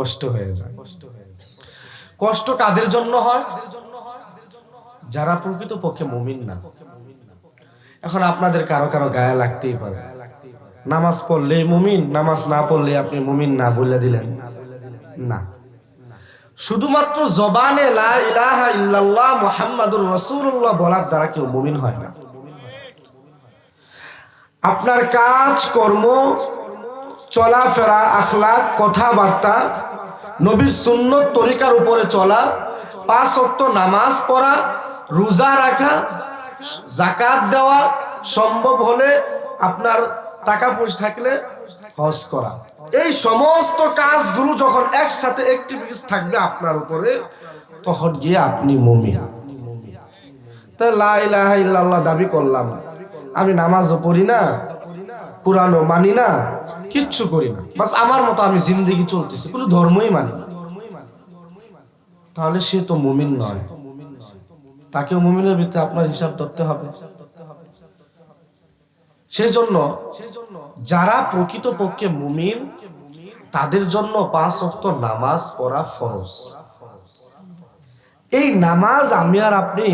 কষ্ট হয়ে যায়। কষ্ট কাদের জন্য হয়? যারা প্রকৃত পক্ষে মুমিন না। এখন আপনাদের কারও কারও গায়ে লাগতেই পারে। নামাজ পড়লে মুমিন, নামাজ না পড়লে আপনি মুমিন না বলে দিলেন। না। শুধুমাত্র জবানে লা ইলাহা ইল্লাল্লাহ মুহাম্মাদুর রাসূলুল্লাহ বলার দ্বারা কেউ মুমিন হয় না। আপনার কাজ, কর্ম চলাফেরা আখলাক কথাবার্তা, নবীর সুন্নত তরিকার উপরে চলা, পাঁচ অক্ত নামাজ পড়া, রোজা রাখা জাকাত দেওয়া সম্ভব হলে আপনার টাকা পয়সা থাকলে হজ করা। এই সমস্ত কাজগুলো যখন একসাথে অ্যাক্টিভিটিস থাকবে আপনার উপরে, তখন গিয়ে আপনি মমি তাই লা ইলাহা ইল্লাল্লাহ দাবি করলাম। আমি নামাজও পড়ি না। কোরআনও মানি না, কিচ্ছু করি না। বাস আমার মতো আমি জিন্দগি চলতেছি, কোনো ধর্মই মানি তাহলে সে তো মুমিন নয়। তাকেও মুমিনের ভিতরে আপনার হিসাব ধরতে হবে। সেজন্য যারা প্রকৃত পক্ষে মুমিন, তাদের জন্য পাঁচ অক্ত নামাজ পড়া ফরজ। এই নামাজ আমি আর আপনি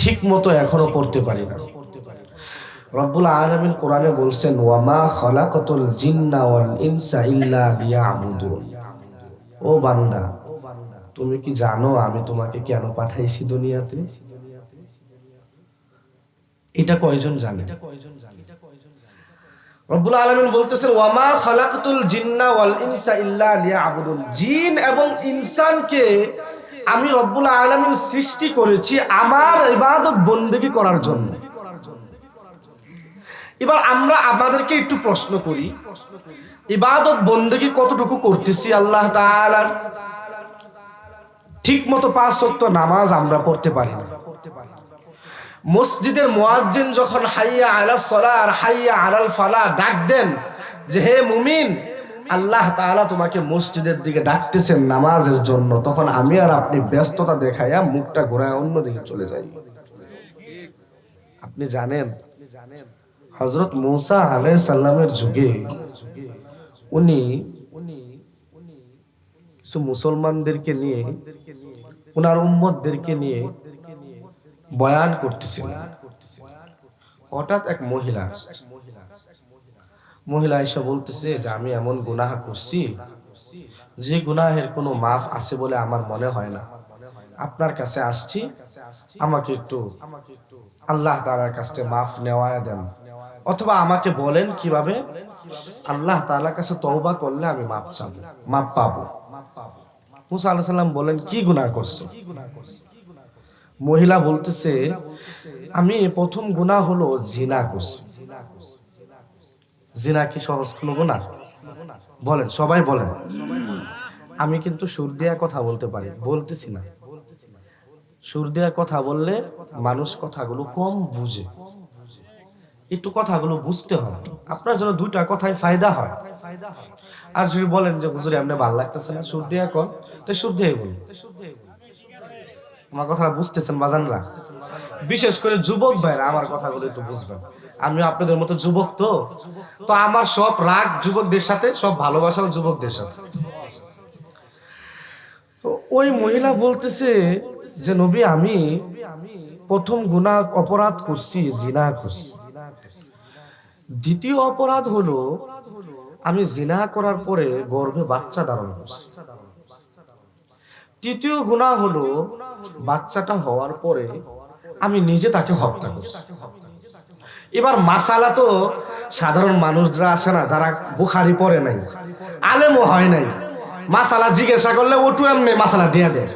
ঠিক মতো এখনও পড়তে পারি না। রব্বুল আলামিন কোরআনে বলছেন, ওয়ামা খালাকাতুল জিন্না ওয়াল ইনসা ইল্লা লিয়াবুদুন। ও বান্দা, তুমি কি জানো আমি তোমাকে কেন পাঠাইছি দুনিয়াতে? এটা কয়জন জানে? রব্বুল আলামিন বলতেছেন, ওয়ামা খালাকাতুল জিন্না ওয়াল ইনসা ইল্লা লিয়াবুদুন। জিন এবং ইনসানকে আমি রব্বুল আলামিন সৃষ্টি করেছি আমার ইবাদত বন্দেগী করার জন্য। এবার আমরা আমাদেরকে একটু প্রশ্ন করি। ইবাদত বন্দেগী কতটুকু করতেছি আল্লাহ ঠিক মতো পাঁচ ওয়াক্ত নামাজ আমরা পড়তে পারি না। মসজিদের মুয়াজ্জিন যখন হাইয়া আলা সলা আর হাইয়া আলাল ফালা ডাক দেন যে, হে মুমিন, আল্লাহ তাআলা তোমাকে মসজিদের দিকে ডাকতেছেন নামাজের জন্য। তখন আমি আর আপনি ব্যস্ততা দেখাইয়া মুখটা ঘোরায় অন্যদিকে চলে যাই। আপনি জানেন জানেন? হজরত মৌসা আলাই সাল্লামের যুগে উনি কিছু মুসলমানদেরকে নিয়ে ওনার উম্মতদেরকে নিয়ে বয়ান করতেছিলেন হঠাৎ এক মহিলা। মহিলা এসে বলতেছে যে, আমি এমন গুনাহ করছি যে গুনাহের কোনো মাফ আছে বলে আমার মনে হয় না। আপনার কাছে আসছি, আমাকে একটু আল্লাহ তাআলার কাছে মাফ নেওয়া দেন। অথবা আমাকে বলেন কীভাবে? আল্লাহ তাআলার কাছে তওবা করলে আমি মাপ চাবো, মাপ পাবো। মুসা আলাইহিস সালাম বলেন, কি গুনাহ করছ? মহিলা বলতেছে, আমি প্রথম গুনাহ হলো জিনা করছি। জিনা কি সহজ কোনো গুনাহ? বলেন, সবাই বলেন। আমি কিন্তু সুর দেয়া কথা বলতে পারি, বলতেছি না। সুর দেয়া কথা বললে মানুষ কথাগুলো কম বুঝে। একটু কথাগুলো বুঝতে হবে। আপনার জন্য দুইটা কথায় ফায়দা হয়। আর যদি বলেন যে, হুজুরে আপনি ভালো লাগতেছে না, সুর দেয়া কর, তো সুর দিয়ে বলুন। আমার কথাটা বুঝতেছেন বাজানরা? বিশেষ করে যুবক ভাইরা, আমার কথাগুলো একটু বুঝবেন। আমি আপনাদের মতো যুবক তো। তো আমার সব রাগ যুবকদের সাথে, সব ভালোবাসাও যুবকদের সাথে। তো ওই মহিলা বলতেছে যে, নবী, আমি প্রথম গুনাহ অপরাধ করছি, জিনা করছি। দ্বিতীয় অপরাধ হলো, আমি জিনা করার পরে গর্ভে বাচ্চা ধারণ করছি। তৃতীয় গুণা হলো, বাচ্চাটা হওয়ার পরে আমি নিজে তাকে হত্যা করছি। এবার মাসালা তো সাধারণ মানুষরা আসে না, যারা বুখারি পড়ে নাই, আলেমও হয় নাই। মাসালা জিজ্ঞাসা করলে ওটু এমনি মাসালা দিয়ে দেন।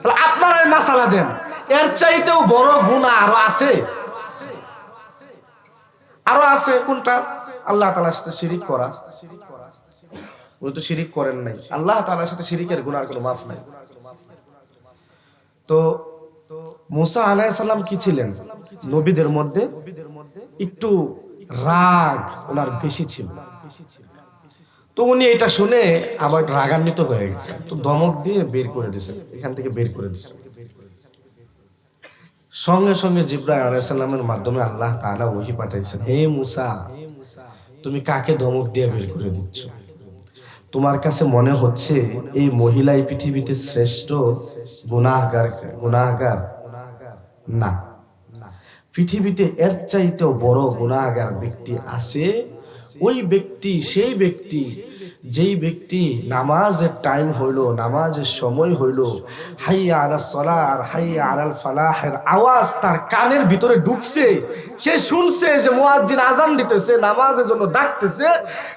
তাহলে আপনারাই মাসালা দেন। এর চাইতেও বড় গুণা আরও আছে। আরও আছে, কোনটা? আল্লাহ তালার সাথে শিরিক করা। উনি তো শিরিক করেন নাই। আল্লাহ তালার সাথে শিরিকের গুণার কোনো মাফ নাই। তো মুসা আলাইসাল্লাম কি ছিলেন? নবীদের মধ্যে একটু রাগ ওনার বেশি ছিল। তো উনি এটা শুনে আবার রাগান্বিত হয়ে গেছে তো দমক দিয়ে বের করে দিয়েছেন, এখান থেকে বের করে দিয়েছেন। সঙ্গে সঙ্গে জিব্রাহ আলাইসাল্লামের মাধ্যমে আল্লাহ তাআলা ওহি পাঠাইছেন, হে মুসা, তুমি কাকে ধমক দিয়ে বের করে দিচ্ছ? তোমার কাছে মনে হচ্ছে এই মহিলা এই পৃথিবীতে শ্রেষ্ঠ গুনাহগার গুনাহগার? না। পৃথিবীতে এর চাইতেও বড় গুনাহগার ব্যক্তি আছে। ওই ব্যক্তি, সেই ব্যক্তি যেই ব্যক্তি নামাজের টাইম হইল, নামাজের সময় হইল, হাইয়া আলা সলার, হাইয়া আলাল ফালাহের আওয়াজ তার কানের ভিতরে ঢুকছে। সে শুনছে যে মুয়াজ্জিন আজান দিতেছে, নামাজের জন্য ডাকতেছে,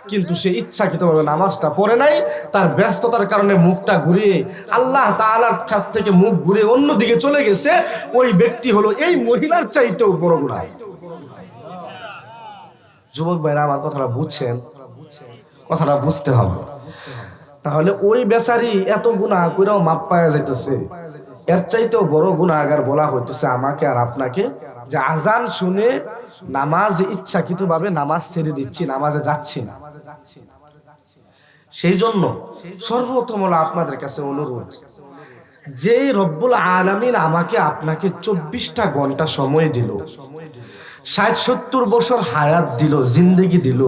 কিন্তু সে ইচ্ছাকৃতভাবে নামাজটা পড়ে নাই। তার ব্যস্ততার কারণে মুখটা ঘুরিয়ে আল্লাহ তাআলার কাছ থেকে মুখ ঘুরে অন্যদিকে চলে গেছে। ওই ব্যক্তি হলো এই মহিলার চাইতেও বড় গুণা যুবক ভাইরা, আমার কথাটা বুঝছেন? কথাটা বুঝতে হবে। তাহলে ওই বেচারি এত গুণা করেও মাপ পাওয়া যাইতেছে। এর চাইতেও বড় গুণাগার বলা হইতেছে আমাকে আর আপনাকে যে আজান শুনে নামাজ ইচ্ছাকৃত ভাবে নামাজ ছেড়ে দিচ্ছি, নামাজে যাচ্ছি না। সেই জন্য সর্বপ্রথম হলো আপনাদের কাছে অনুরোধ যে রব্বুল আলামিন আমাকে আপনাকে চব্বিশটা ঘণ্টা সময় দিল, ষাট সত্তর বছর হায়াত দিল, জিন্দগি দিল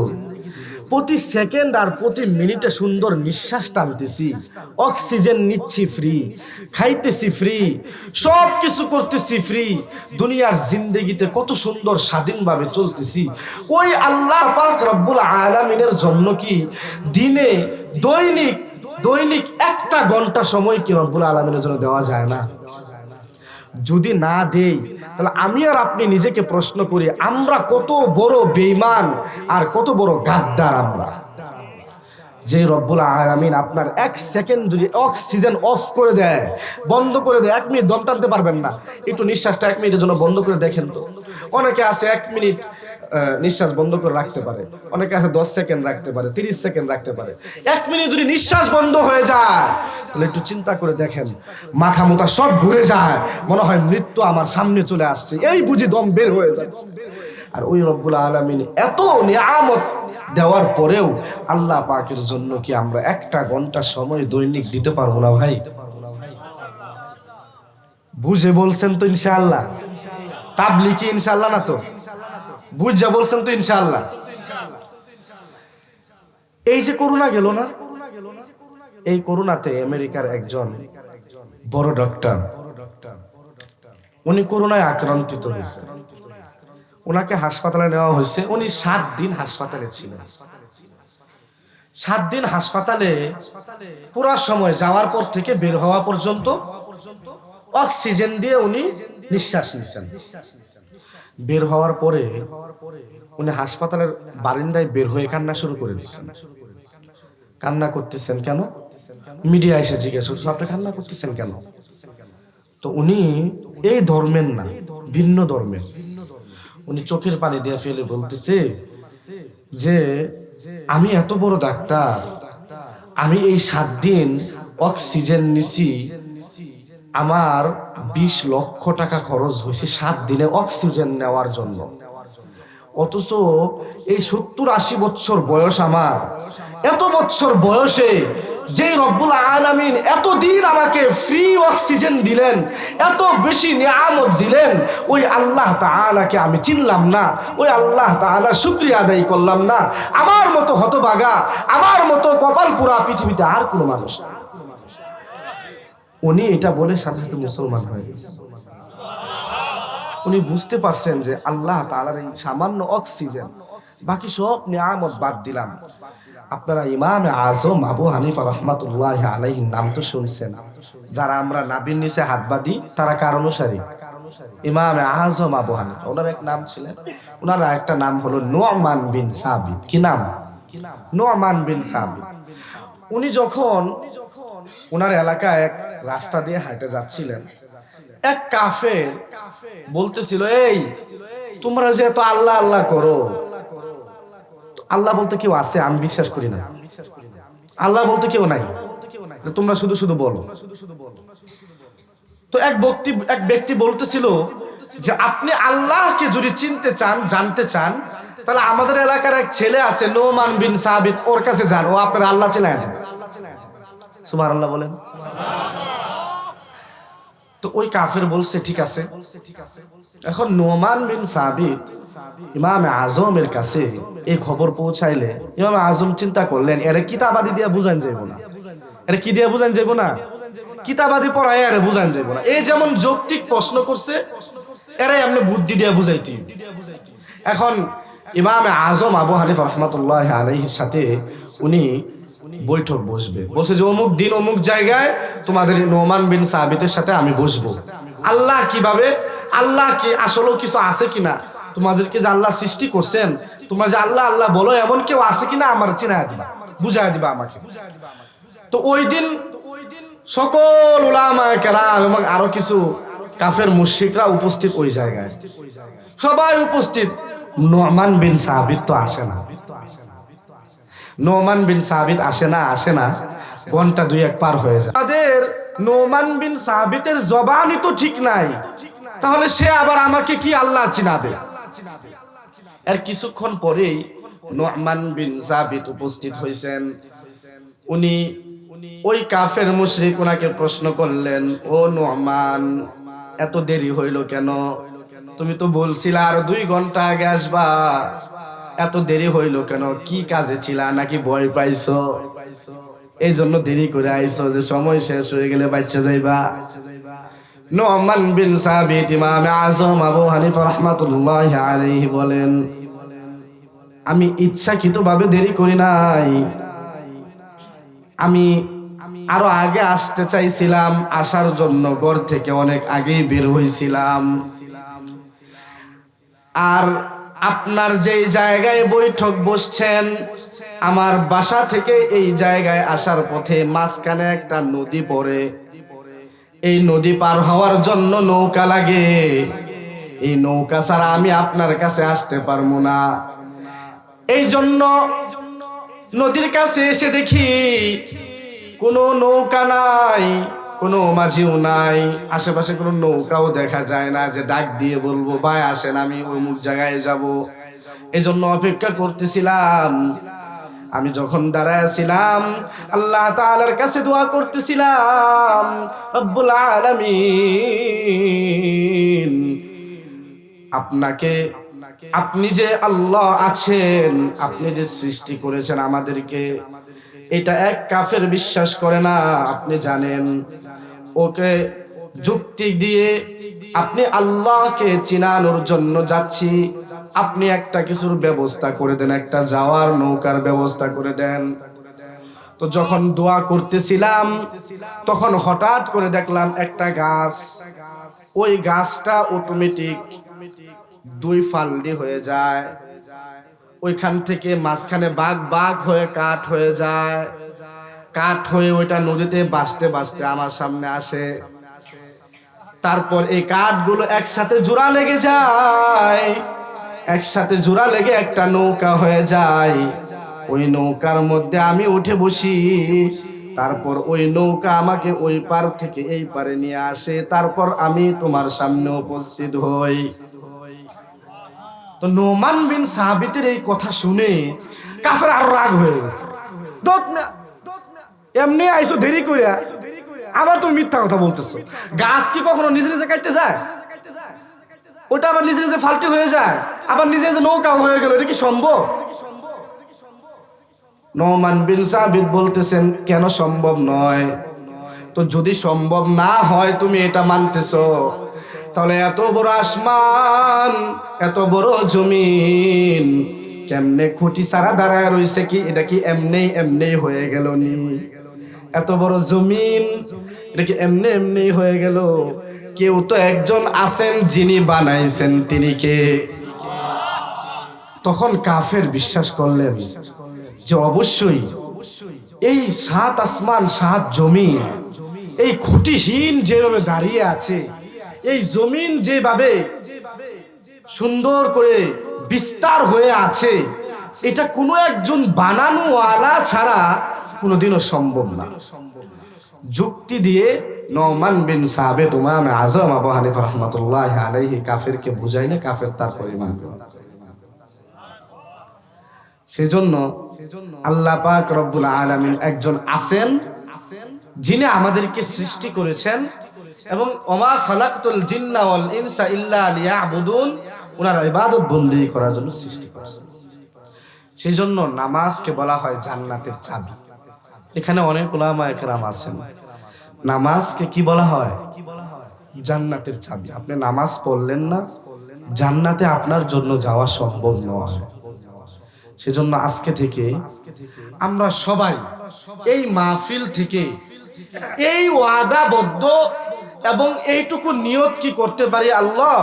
প্রতি সেকেন্ড আর প্রতি মিনিটে সুন্দর নিঃশ্বাস টানতেছি। অক্সিজেন নিচ্ছি ফ্রি, খাইতেছি ফ্রি সব কিছু করতেছি ফ্রি। দুনিয়ার জিন্দগিতে কত সুন্দর স্বাধীনভাবে চলতেছি। ওই আল্লাহ পাক রব্বুল আলামিনের জন্য কি দিনে দৈনিক দৈনিক একটা ঘণ্টা সময় কি রব্বুল আলামিনের জন্য দেওয়া যায় না? যদি না দেই তাহলে আমি আর আপনি নিজেকে প্রশ্ন করি, আমরা কত বড় বেইমান আর কত বড় গাদ্দার আমরা? যে রব্বুল আলামিন আপনার এক সেকেন্ড যদি অক্সিজেন অফ করে দেয়, বন্ধ করে দেয়, এক মিনিট দম টানতে পারবেন না। একটু নিঃশ্বাসটা এক মিনিটের জন্য বন্ধ করে দেখেন তো। অনেকে আছে এক মিনিট নিঃশ্বাস বন্ধ করে রাখতে পারে। অনেকে আছে দশ সেকেন্ড রাখতে পারে, তিরিশ সেকেন্ড রাখতে পারে। এক মিনিট যদি নিঃশ্বাস বন্ধ হয়ে যায়, তাহলে একটু চিন্তা করে দেখেন, মাথা মোথা সব ঘুরে যায়, মনে হয় মৃত্যু আমার সামনে চলে আসছে। এই বুঝি দম বের হয়ে যাচ্ছে। আর ওই রব্বুল আলমিন এত নিয়ামত দেওয়ার পরেও আল্লাহ পাকের জন্য কি আমরা একটা ঘণ্টা সময় দৈনিক দিতে পারব না ভাই? বুঝে বলছেন তো ইনশাআল্লাহ। তাবলিকি ইনশাআল্লাহ না তো? বুঝে বলছেন তো ইনশাআল্লাহ। এই যে করোনা গেল না? এই করোনাতে আমেরিকার একজন বড় ডক্টর উনি করোনায় আক্রান্তিত হয়েছে। ওনাকে হাসপাতালে নেওয়া হয়েছে। উনি সাত দিন হাসপাতালে ছিলেন। সাত দিন হাসপাতালে পুরা সময় যাওয়ার পর থেকে বের হওয়া পর্যন্ত অক্সিজেন দিয়ে উনি নিঃশ্বাস নিচ্ছেন বের হওয়ার পরে উনি হাসপাতালের বারিন্দায় বের হয়ে কান্না শুরু করে দিচ্ছেন কান্না করতেছেন কেন? মিডিয়া এসে জিজ্ঞেস করছে, আপনি কান্না করতেছেন কেন? তো উনি এই ধর্মের না, ভিন্ন ধর্মের। উনি চোখের পানি দিয়ে ফেলে বলতেছে যে, আমি এত বড় ডাক্তার, আমি এই সাত দিন অক্সিজেন নিছি, আমার বিশ লক্ষ টাকা খরচ হয়েছে সাত দিনে অক্সিজেন নেওয়ার জন্য। অথচ এই সত্তর আশি বছর বয়স আমার। এত বছর বয়সে যে রব্বুল আলামিন এতদিন আমাকে ফ্রি অক্সিজেন দিলেন, এত বেশি নিয়ামত দিলেন, ওই আল্লাহ তাআলাকে আমি চিনলাম না, ওই আল্লাহ তাআলার শুক্রিয়া আদায় করলাম না। আমার মতো হতবাগা আমার মতো কপাল পুরা পৃথিবীতে আর কোনো মানুষ না। উনি এটা বলে সাথে সাথে মুসলমান হয়ে গেছে। উনি বুঝতে পারছেন যে আল্লাহ তাআলার এই সামান্য অক্সিজেন বাকি সব নিয়ামত বাদ দিলাম। আপনারা ইমাম আজম আবু হানিফা রহমাতুল্লাহ আলাইহির নাম তো শুনছেন। যারা আমরা নাবির নিচে হাত বাঁধি, তারা কার অনুসারী? ইমাম আজম আবু হানিফা। ওনার এক নাম ছিলেন। ওনার একটা নাম হলো নোমান বিন সাবিত। কি নাম? নোমান বিন সাবিত। উনি যখন ওনার এলাকায় এক রাস্তা দিয়ে হাঁটে যাচ্ছিলেন, এক কাফের বলতেছিল, এই, তোমরা যে এত আল্লাহ আল্লাহ করো আল্লাহ বলতে কেউ আছে, আমি বিশ্বাস করি না। আল্লাহ বলতে কেউ নাই। তোমরা শুধু শুধু বলো। তো এক ব্যক্তি এক ব্যক্তি বলতেছিল যে, আপনি আল্লাহকে যদি চিনতে চান, জানতে চান, তাহলে আমাদের এলাকার এক ছেলে আছে, নোমান বিন সাবিত, ওর কাছে যান। ও আপনার আল্লাহ চেনায় দেবে। আল্লাহ বলেন। তো ওই কাফের বলছে, ঠিক আছে। এখন নোমান বিন সাবিত, ইমাম আজমের কাছে এই খবর পৌঁছাইলে, ইমাম আজম চিন্তা করলেন, এরে কিতাবাদি দিয়া বুঝান যাইব না। এরে কি দিয়া বুঝান যাইব না? কিতাবাদি পড়ায় এরে বুঝান যাইব না। এই যেমন যৌক্তিক প্রশ্ন করছে, এরা এমনি বুদ্ধি দিয়া বুঝাইতে। এখন ইমাম আজম আবু হানিফ রহমতুল্লাহ আলাইহির সাথে উনি বৈঠক বসবে। বলছে যে, অমুক দিন, অমুক জায়গায় তোমাদের নোমান বিন সাবিতের সাথে আমি বসবো। আল্লাহ কীভাবে? আল্লাহ কি, আসলেও কিছু আছে কিনা? তোমাদেরকে যে আল্লাহ সৃষ্টি করছেন, তোমরা যে আল্লাহ আল্লাহ বলো, এমন কেউ আছে কিনা আমার চিনা দিবা বুঝাই দিবা আমাকে। তো ওই দিন সকল উলামা কেরাম এবং আরও কিছু কাফের মুশরিকরা উপস্থিত ওই জায়গায়। সবাই উপস্থিত। নোমান বিন সাবিত তো আসে না। নোমান বিন সাবিত আসে না আসে না। ঘণ্টা দুই এক পার হয়ে যায়। তাদের নোমান বিন সাবিতের জবানই তো ঠিক নাই। তাহলে সে আবার আমাকে কি আল্লাহ চিনাবে? এর কিছুক্ষণ পরেই নোমান বিন সাবিত উপস্থিত হয়েছেন। উনি ওই কাফের মুশরিক ওনাকে প্রশ্ন করলেন, ও নোমান, এত দেরি হইল কেন? তুমি তো বলছিলা আর দুই ঘণ্টা আগে আসবা। এত দেরি হইল কেন? কি কাজে ছিলা? নাকি ভয় পাইছো? এই জন্য দেরি করে আইছো যে সময় শেষ হয়ে গেলে বাচ্চা যাইবা। নোমান বিন সাবিত, ইমাম আজম আবু হানিফা রাহমাতুল্লাহ আলাইহি বলেন, আমি ইচ্ছাকৃতভাবে দেরি করি নাই। আমি আরও আগে আসতে চাইছিলাম, আসার জন্য ঘর থেকে অনেক আগেই বের হয়েছিলাম আর আপনার যেই জায়গায় বৈঠক বসছেন, আমার বাসা থেকে এই জায়গায় আসার পথে মাঝখানে একটা নদী পড়ে। এই নদী পার হওয়ার জন্য নৌকা লাগে। এই নৌকা ছাড়া আমি আপনার কাছে আসতে পারব না। এই জন্য নদীর কাছে এসে দেখি কোনো নৌকা নাই। কোনো মাঝিও নাই, আশেপাশে কোনো নৌকাও দেখা যায় না যে ডাক দিয়ে বলব, ভাই, আসেন, আমি অমুক জায়গায় যাব। এই জন্য অপেক্ষা করতেছিলাম। আমি যখন দাঁড়াইছিলাম আল্লাহ তাআলার কাছে দোয়া করতেছিলাম, রব্বুল আলামিন, আপনাকে, আপনি যে আল্লাহ আছেন, আপনি যে সৃষ্টি করেছেন আমাদেরকে এটা এক কাফের বিশ্বাস করে না, আপনি জানেন। ওকে যুক্তি দিয়ে আপনি আল্লাহকে চিনানোর জন্য যাচ্ছি। আপনি একটা কিছুর ব্যবস্থা করে দেন, একটা যাওয়ার নৌকার ব্যবস্থা করে দেন। তো যখন দোয়া করতেছিলাম, তখন হঠাৎ করে দেখলাম একটা গাছ। ওই গাছটা অটোমেটিক দুই ফালডি হয়ে যায়। ওইখান থেকে মাঝখানে বাঘ বাঘ হয়ে কাঠ হয়ে যায়। কাঠ হয়ে ওইটা নদীতে বাঁচতে বাঁচতে আমার সামনে আসে। তারপর এই কাঠগুলো একসাথে জোড়া লেগে যায়। একসাথে জোড়া লেগে একটা নৌকা হয়ে যায়। ওই নৌকার মধ্যে আমি উঠে বসি। তারপর ওই নৌকা আমাকে ওই পার থেকে এই পারে নিয়ে আসে। তারপর আমি তোমার সামনে উপস্থিত হই। তো নোমান বিন সাহাবিতের এই কথা শুনে কাফের আরও রাগ হয়ে গেছে। এমনি আইসো দেরি করে আবার তুমি মিথ্যা কথা বলতেছো। গাছ কি কখনো নিজে নিজে কাটতে যায়? ওটা আবার নিজে নিজে ফাল্টি হয়ে যায়, আবার নিজে নিজে নৌকা হয়ে গেল, এটা কি সম্ভব? নোমান বিন সাবিত বলতেছেন, কেন সম্ভব নয়? তো যদি সম্ভব না হয় তুমি এটা মানতেছো। তাহলে এত বড় আসমান, এত বড় জমিন, কেমনে খুঁটি সারা দাঁড়ায় রইছে কি? এটা কি এমনি এমনি হয়ে গেল নি? এত বড় জমিন, এটা কি এমনি এমনি হয়ে গেল? কেউ তো একজন আছেন যিনি বানাইছেন, তিনি কে? তখন কাফের বিশ্বাস করলেন যে অবশ্যই এই সাত আসমান, সাত জমি এই খুঁটিহীন যেভাবে দাঁড়িয়ে আছে এই জমিন যেভাবে সুন্দর করে বিস্তার হয়ে আছে, এটা কোনো একজন বানানোওয়ালা ছাড়া কোনোদিনও সম্ভব না। যুক্তি দিয়ে নমান বিন সাহাবে তোমাম আজম আবু হানিফ রহমতুল্লাহ আলাইহি কাফেরকে বুঝাইলে কাফের তারপরে মানবে সেজন্য আল্লাহ পাক রব্বুল আলামিন একজন আছেন, যিনি আমাদেরকে সৃষ্টি করেছেন এবং ওমা জিন্না ওয়াল ইনসা ইল্লা লিয়াবুদুন ওনারা ইবাদত বন্দি করার জন্য সৃষ্টি করছেন। সেই জন্য নামাজকে বলা হয় জান্নাতের চাবি। এখানে অনেক ওলামা একরাম আছেন। নামাজকে কি বলা হয়? জান্নাতের চাবি। আপনি নামাজ পড়লেন না, জান্নাতে আপনার জন্য যাওয়া সম্ভব নয়। সেজন্য আজকে থেকে আমরা সবাই এই মাহফিল থেকে এই ওয়াদাবদ্ধ এবং এইটুকু নিয়ত কি করতে পারি আল্লাহ?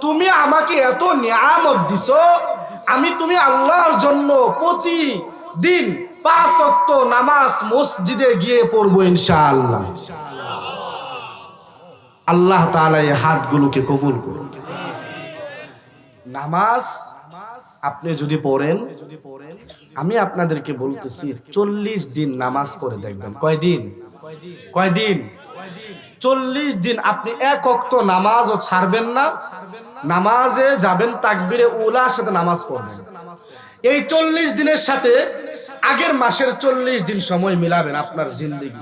তুমি আমাকে এত নিয়ামত দিছ, আমি তুমি আল্লাহর জন্য প্রতি দিন পাঁচ অক্ত নামাজ মসজিদে গিয়ে পড়ব ইনশাআল্লাহ। আল্লাহ তাআলা এই হাতগুলোকে কবুল করুন। নামাজ আপনি যদি পড়েন, আমি আপনাদেরকে বলতেছি, চল্লিশ দিন নামাজ পড়ে দেখবেন। কয়দিন কয়দিন? কয়দিন? চল্লিশ দিন আপনি এক অক্ত নামাজও ছাড়বেন না। নামাজে যাবেন তাকবিরে উলার সাথে নামাজ পড়বেন। এই চল্লিশ দিনের সাথে আগের মাসের চল্লিশ দিন সময় মিলাবেন আপনার জিন্দগি।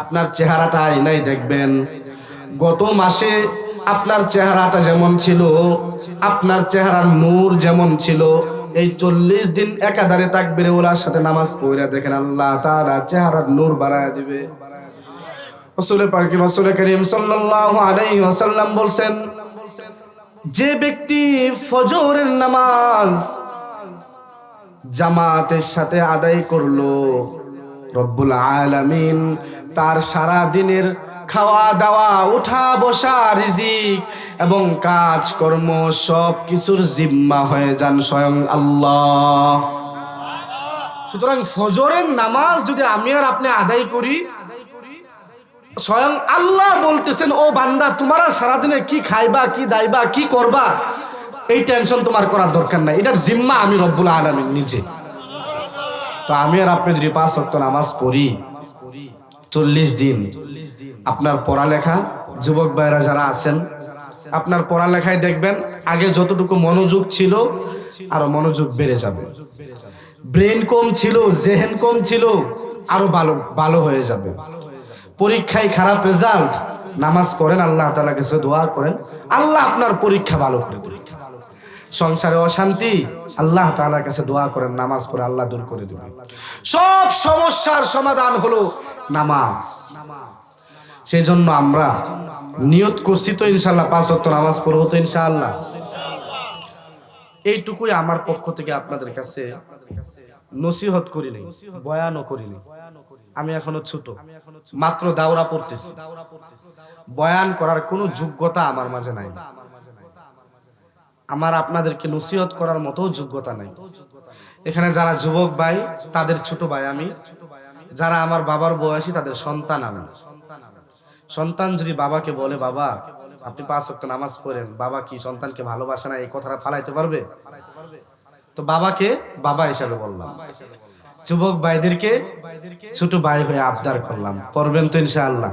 আপনার চেহারাটা আয়নাই দেখবেন। গত মাসে আপনার চেহারাটা যেমন ছিল, আপনার চেহারার নূর যেমন ছিল, এই চল্লিশ দিন একাধারে তাকবিরে ওলার সাথে নামাজ পড়ে দেখেন আল্লাহ তারা চেহারার নূর বাড়ায় দিবে। রসুল পাকি রসুল করিম সাল্লাল্লাহু আলাইহি ওয়াসাল্লাম বলছেন, যে ব্যক্তি ফজরের নামাজ জামাতের সাথে আদায় করল, রব্বুল আলামিন তার সারা দিনের খাওয়া দাওয়া, উঠা বসা, রিজিক এবং কাজ কর্ম সব কিছুর জিম্মা হয়ে যান স্বয়ং আল্লাহ। সুতরাং ফজরের নামাজ যদি আমি আর আপনি আদায় করি স্বয়ং আল্লাহ বলতেছেন, ও বান্দা, তোমার সারাদিনে কি খাইবা, কি দাইবা, কি করবা? এই টেনশন তোমার করার দরকার নাই। এটার জিম্মা আমি রব্বুল আলমিন নিজে। তো আমি আর আপনি যদি পাঁচ অক্ট নামাজ পড়ি, চল্লিশ দিন, আপনার পড়ালেখা, যুবক ভাইরা যারা আছেন, আপনার পড়ালেখায় দেখবেন, আগে যতটুকু মনোযোগ ছিল, আরও মনোযোগ বেড়ে যাবে। ব্রেন কম ছিল, জেহেন কম ছিল, আরও ভালো ভালো হয়ে যাবে। পরীক্ষায় খারাপ রেজাল্ট নামাজ পড়েন, আল্লাহ তালা কাছে দোয়া করেন, আল্লাহ আপনার পরীক্ষা ভালো করে পরীক্ষা সংসারে অশান্তি, আল্লাহ তাআলার কাছে দোয়া করেন, নামাজ পড়ে আল্লাহ দূর করে দেবে। সব সমস্যার সমাধান হলো নামাজ। সেই জন্য আমরা নিয়ত করছি তো ইনশাল্লাহ পাঁচ ওয়াক্ত নামাজ পড়ব তো ইনশাআল্লাহ। এইটুকুই আমার পক্ষ থেকে আপনাদের কাছে নসিহত করি নাই, বয়ানও করি নাই। আমি এখনও ছোট। মাত্র দাওরা পড়তেছি। বয়ান করার কোনো যোগ্যতা আমার মাঝে নাই। আমার আপনাদেরকে নসিহত করার মতো যোগ্যতা নাই। এখানে যারা যুবক ভাই তাদের ছোট ভাই আমি। যারা আমার বাবার বয়সী তাদের সন্তান আমি। সন্তান যদি বাবাকে বলে বাবা আপনি পাঁচ ওয়াক্ত নামাজ পড়েন। বাবা কি সন্তানকে ভালোবাসে না? এই কথাটা ফালাইতে পারবে? তো বাবাকে বাবা হিসাবে বললাম। যুবক ভাইদেরকে, ছোট ভাই হয়ে আবদার করলাম। পড়বেন তো ইনশাআল্লাহ।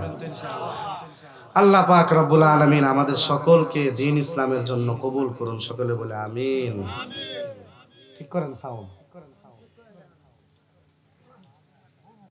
আল্লাহ পাক রব্বুল আলমিন আমাদের সকলকে দিন ইসলামের জন্য কবুল করুন, সকলে বলে আমিন। ঠিক করেন সাউন্ড।